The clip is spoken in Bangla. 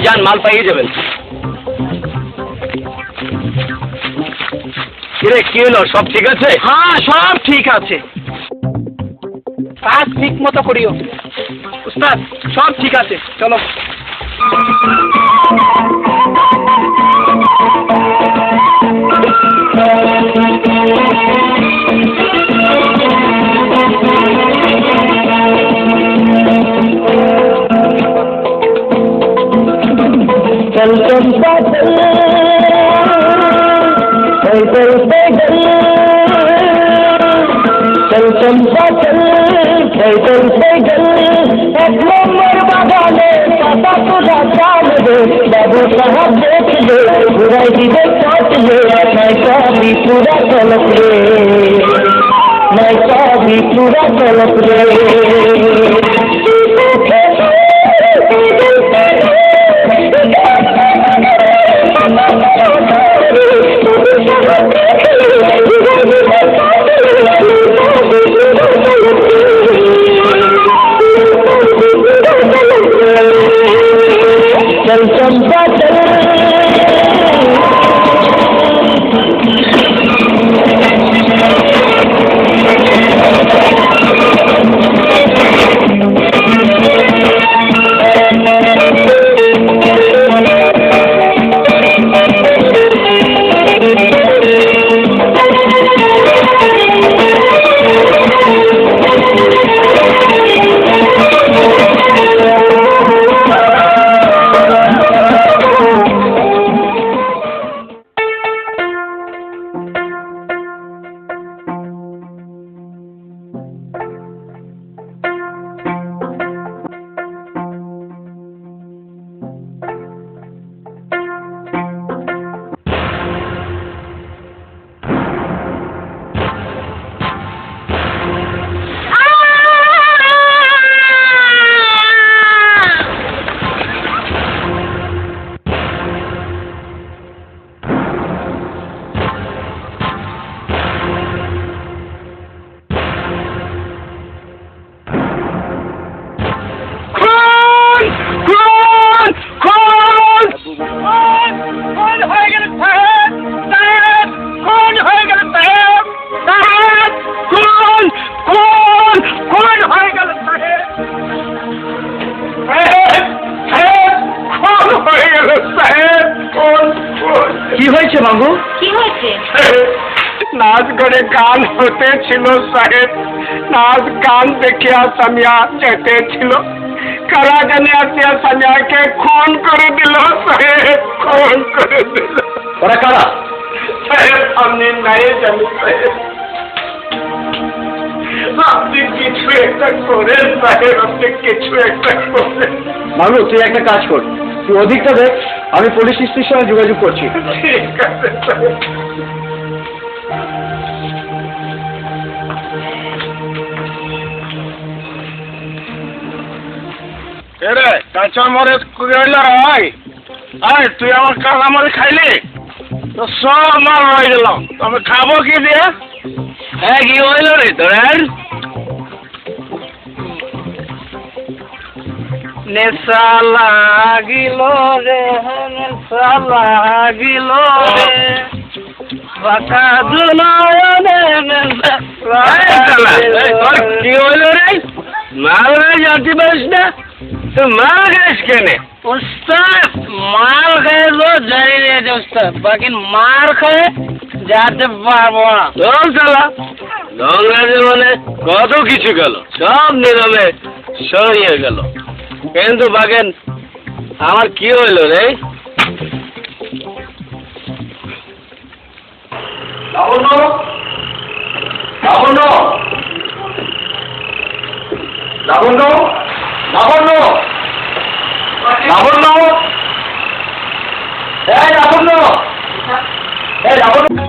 যান মাল পাইয়ে যাবেন। কিরে কি হলো? সব ঠিক আছে? হ্যাঁ সব ঠিক আছে। কাজ ঠিক মতো করিও। উস্তাদ সব ঠিক আছে। চলো। चल चलता चल चल चलते चल चल चलता चल चल चलते चल एक नंबर बागाने पापा तुझा चाल दे बाबू साहब देख ले बुराई की दे काट ले मैं का भी पूरा तलप रे मैं का भी पूरा तलप चल হয়েছে বাবু কি হয়েছে নাচ করে গান হতে ছিল সাহেব নাচ গান দেখিয়া সামিয়া চেতেছিল কারা জানি আসিয়া সামিয়াকে খুন করে দিল সাহেব খুন করে দিল ওরা কারা সাহেব আপনি নাই জানি সাহেব আপনি কিছু একটা করেন সাহেব আপনি কিছু একটা করেন বাবু তুই একটা কাজ কর তুই অধিকটা দেখ আমি পুলিশ স্টেশনে যোগাযোগ করছি। আয়। তুই আমার খাইলি? তো সব মাল গেল। আমি খাব কি দিয়ে? হ্যাঁ কি হইল রে তোর? নেশা লাগিল রে নেশা লাগিল রে। বাঁকা দুনয়নে কি হইল রে? মাল রে জানতে পারিস না? তো মাল খাইস কেনে? উস্তাদ মাল খেয়ে তো জানি রে উস্তাদ বাকি মার খেয়ে যেতে পারব না। চল চালা গঙ্গা জীবনে কত কিছু গেল সব নিরমে সরিয়ে গেল। কিন্তু বাগেন আমার কি হইল রে? লাবণ্য লাবণ্য। লাবণ্য লাবণ্য। লাবণ্য। এই লাবণ্য।